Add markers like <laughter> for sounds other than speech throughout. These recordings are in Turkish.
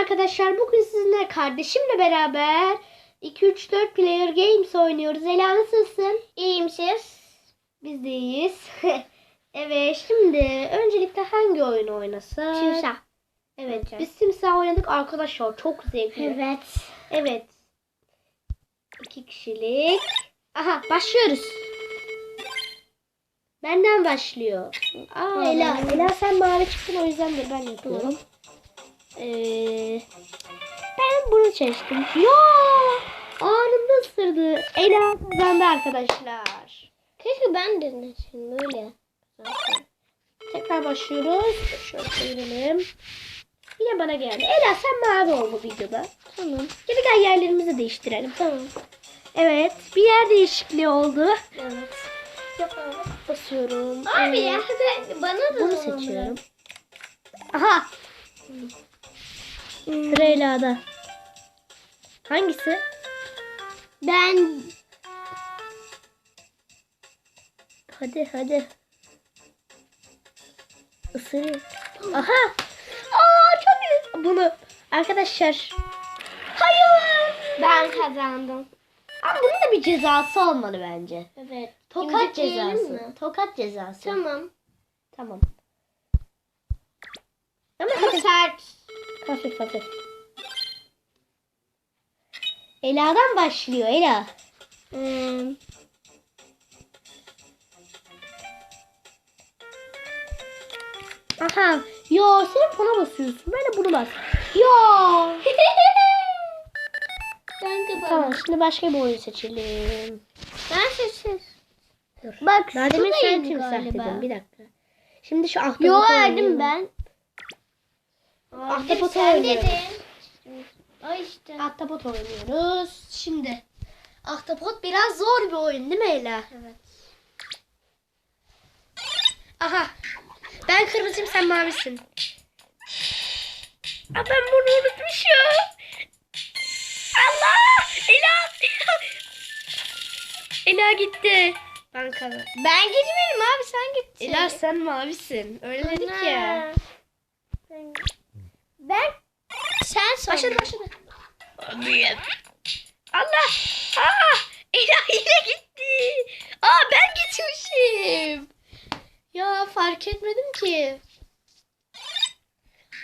arkadaşlar. Bugün sizinle kardeşimle beraber 2-3-4 player games oynuyoruz. Ela nasılsın? İyiyim siz. Biz de iyiyiz. <laughs> evet şimdi öncelikle hangi oyun oynasak? Timsah. Evet Bence. biz Simsah oynadık arkadaşlar. Çok zevkli. Evet. Evet. İki kişilik. Aha başlıyoruz. Benden başlıyor. Aa. Ela. Ela sen mavi çıktın o yüzden de ben yapıyorum. Ee, ben bunu seçtim. Ya anında ısırdı. Ela kazandı arkadaşlar. Keşke ben de deneseydim böyle. Tekrar başlıyoruz. Şöyle çevirelim. Yine bana geldi. Ela sen mavi ol bu videoda. Tamam. Gel yerlerimizi değiştirelim. Tamam. Evet, bir yer değişikliği oldu. Evet. Basıyorum. Abi Ee, ya bana da Bunu seçiyorum. Aha, Hmm. Hangisi? Ben Hadi hadi. Isırıyor. Aha. Aa çok iyi. Bunu arkadaşlar. Hayır. ben kazandım. Ama bunun da bir cezası olmalı bence. Evet. Tokat cezası. mi? Tokat cezası. Tamam. Tamam. Ama Ama hafif. hafif. Ela'dan başlıyor Ela. Hmm. Aha. Ya sen buna basıyorsun. Ben de bunu bas. <laughs> Ben de tamam şimdi başka bir oyun seçelim. Ben seçtim. Dur. Bak su demin sen timsah galiba. dedin. Bir dakika. Şimdi şu ahtapotu Yo verdim ben. Ahtapot dedin. Ay işte. Ahtapot oynuyoruz. Şimdi. Ahtapot biraz zor bir oyun değil mi Ela? Evet. Aha. Ben kırmızıyım sen mavisin. Aa, ben bunu unutmuşum. Allah! Ela! Ela gitti. Ben kazandım. Ben gitmedim abi sen gittin. Ela sen mavisin. Öyle dedik Ana. ya. Ben, ben sen sonra. Başladı başladı. Allah! Aa! Ela yine gitti. Aa ben gitmişim. Ya fark etmedim ki.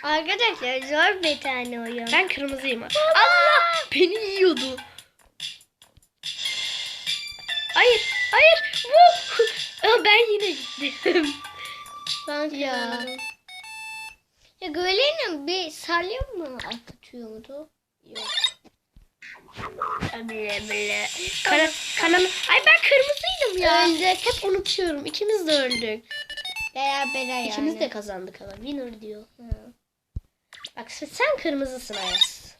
Arkadaşlar zor bir tane oyun. Ben kırmızıyım. Allah! Beni yiyordu. Hayır, hayır. Bu. Ben yine gittim. Ben Ya. Ya Göle'nin bir salya mı atıyordu? Yok. Bile bile. Kana, kanam. Ay ben kırmızıydım ya. Öldük. Hep unutuyorum. İkimiz de öldük. Beraber yani. İkimiz de kazandık ama. Winner diyor. Hı. Bak sen- kırmızısın Ayaz.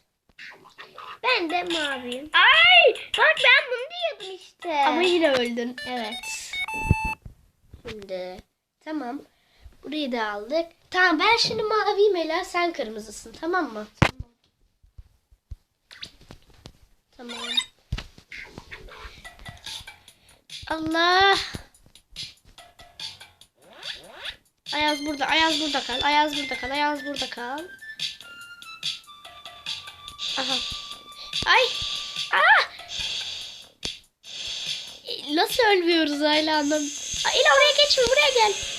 Ben de maviyim. Ay! Bak ben bunu diyordum işte. Ama yine öldün. evet. Şimdi tamam. Burayı da aldık. Tamam ben şimdi maviyim Ela sen kırmızısın tamam mı? Tamam. Allah. Ayaz burada, Ayaz burada kal. Ayaz burada kal, Ayaz burada kal. Aha. Ay. Ah! Nasıl ölmüyoruz hala anlam. İla oraya geçme buraya gel.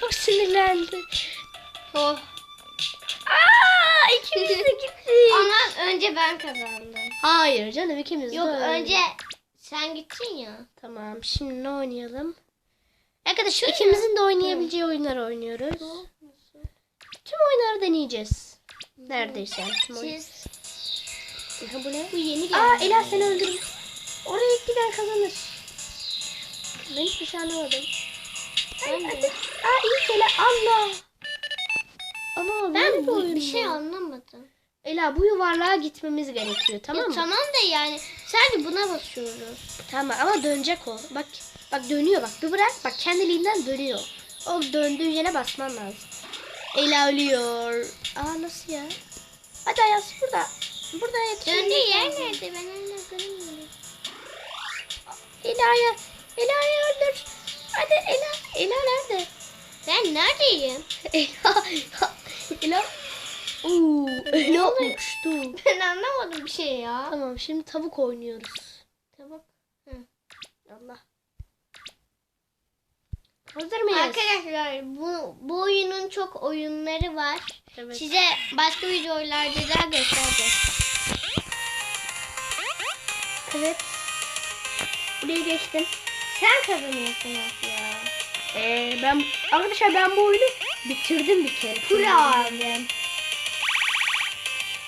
Çok sinirlendi. Oh. Aa, ikimiz de <laughs> gittik. Ama önce ben kazandım. Hayır canım ikimiz de Yok önce sen gittin ya. Tamam şimdi ne oynayalım? Arkadaşlar ikimizin de oynayabileceği oyunlar oynuyoruz. Tüm oyunları deneyeceğiz. Neredeyse. Tüm oyun- Siz Ha, bu ne? bu yeni geldi. Aa Ela seni öldürdüm. Oraya giden kazanır. Ben hiçbir şey anlamadım. Ben de. Aa iyi Ela Allah. Ama Ben bu, bir şey anlamadım. Ela bu yuvarlığa gitmemiz gerekiyor tamam ya mı? tamam da yani sadece buna basıyoruz. Tamam ama dönecek o. Bak bak dönüyor bak. Bir bırak bak kendiliğinden dönüyor. O döndüğü yere basman lazım. Ela ölüyor. Aa nasıl ya? Hadi Ayaz burada. Burada yetişin. Döndüğü yer nerede? Ben hala göremiyorum. Ela'ya. Ela'yı öldür. Hadi Ela. Ela nerede? Ben neredeyim? <laughs> Ela. Ela. Oo, öyle uçtu. <laughs> Ben anlamadım bir şey ya. Tamam şimdi tavuk oynuyoruz. Tamam. Allah. Hazır mıyız? Arkadaşlar bu, bu oyunun çok oyunları var. Evet. Size başka videolarda daha göstereceğiz. Evet. Buraya geçtim. Sen kazanıyorsun ya. Ee, ben arkadaşlar ben bu oyunu bitirdim bir kere. Bravo.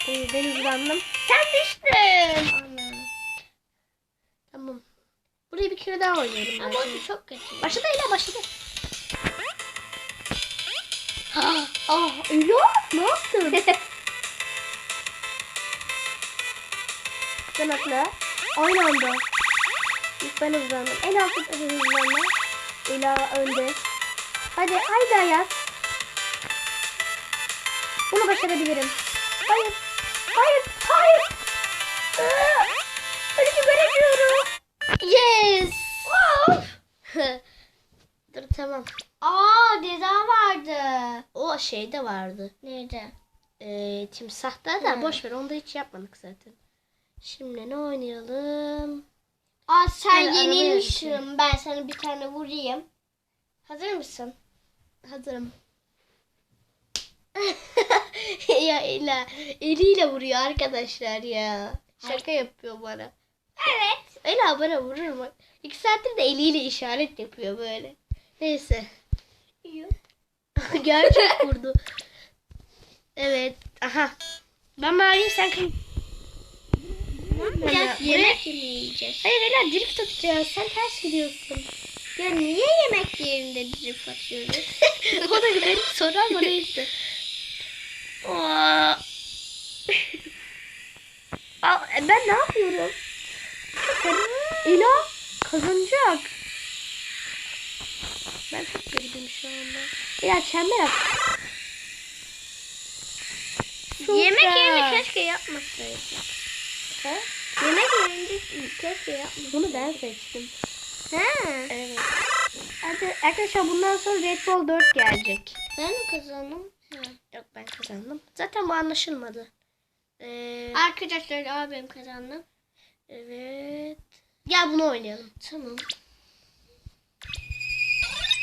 Ee, ben hızlandım. Sen düştün. Tamam. Burayı bir kere daha oynayalım. Ama o çok kötü. Başladı Ela başladı. Ah, ah Ela ne yaptın? <laughs> Sen atla. Aynı anda. İlk ben hızlandım. En da hızlanma. Ela önde. Hadi haydi Ayaz. Bunu başarabilirim. Hayır. Hayır. Hayır. Aa, Önümü göremiyorum. Yes. <laughs> Dur tamam. Aa ceza vardı. O şeyde vardı. Nerede? Ee, timsahta da Hı. boş ver onu da hiç yapmadık zaten. Şimdi ne oynayalım? Aa sen arabaya yenilmişsin. Ben sana bir tane vurayım. Hazır mısın? Hazırım. <laughs> ya Ela eliyle vuruyor arkadaşlar ya. Şaka yapıyor bana. Evet. Ela bana vurur mu? İki saattir de eliyle işaret yapıyor böyle. Neyse. <laughs> Gerçek vurdu. Evet. Aha. Ben maviyim sen kırmızı. Biraz yemek yemeyeceğiz. Hayır Ela drift atacağız. Sen ters gidiyorsun. Ya niye yemek yerinde drip atıyoruz? <laughs> o da benim soru ama neyse. E, ben ne yapıyorum? Ela kazanacak. Ben çok gerideyim şu anda. Ela çember. Çok yemek yerine keşke yapmasaydık. Ha? Yemek yerinde keşke yapmasaydık. Bunu ben seçtim. Ha. Evet. Hadi arkadaşlar bundan sonra Red Bull 4 gelecek. Ben mi kazandım? Ha. Yok ben kazandım. Zaten bu anlaşılmadı. Ee, Arkadaşlar abim kazandı. evet. Gel bunu oynayalım. Tamam.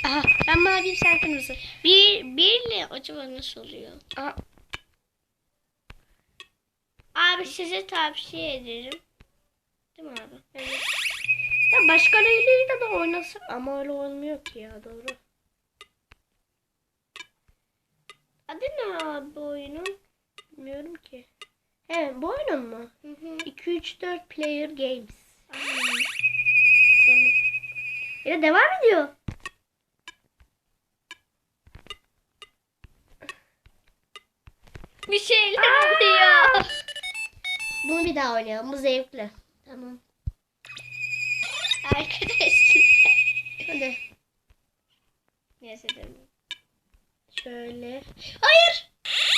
Aha ben maviyim sen kırmızı. Bir, birle acaba nasıl oluyor? Aha, Abi size tavsiye ederim. Değil mi abi? evet. Ya başka neyle de oynasın ama öyle olmuyor ki ya doğru. Adı ne abi bu oyunun? Bilmiyorum ki. Evet bu oyunun mu? Hı hı. 2 3 4 player games. Tamam. Ya devam ediyor. Bir şeyler oluyor. Bunu bir daha oynayalım. Bu zevkli. Tamam. Arkadaşlar. Hadi. Neyse demeyeyim. Şöyle. Hayır.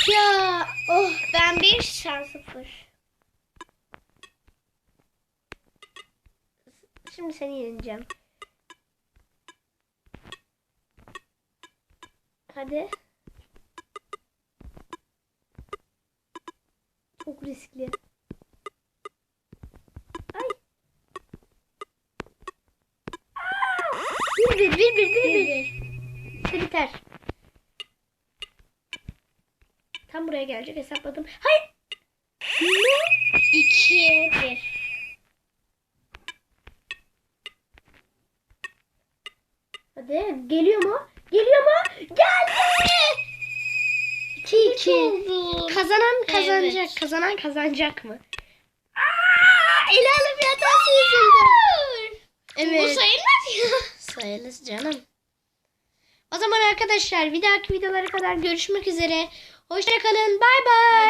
Ya oh. Ben bir sen sıfır. Şimdi seni yeneceğim. Hadi. Çok riskli. Ay. Aa! Bir bir bir bir bir bir. İşte biter. Tam buraya gelecek hesapladım. Hayır. Ne? İki, bir. Hadi geliyor mu? Geliyor mu? Geldi. 2 2. oldu. Kazanan kazanacak. Evet. Kazanan kazanacak mı? Aa, Ela'nın bir hatası yüzünden. Evet. Bu sayılmaz ya. Sayılır canım. O zaman arkadaşlar bir dahaki videolara kadar görüşmek üzere. Hoşçakalın. Bay bay.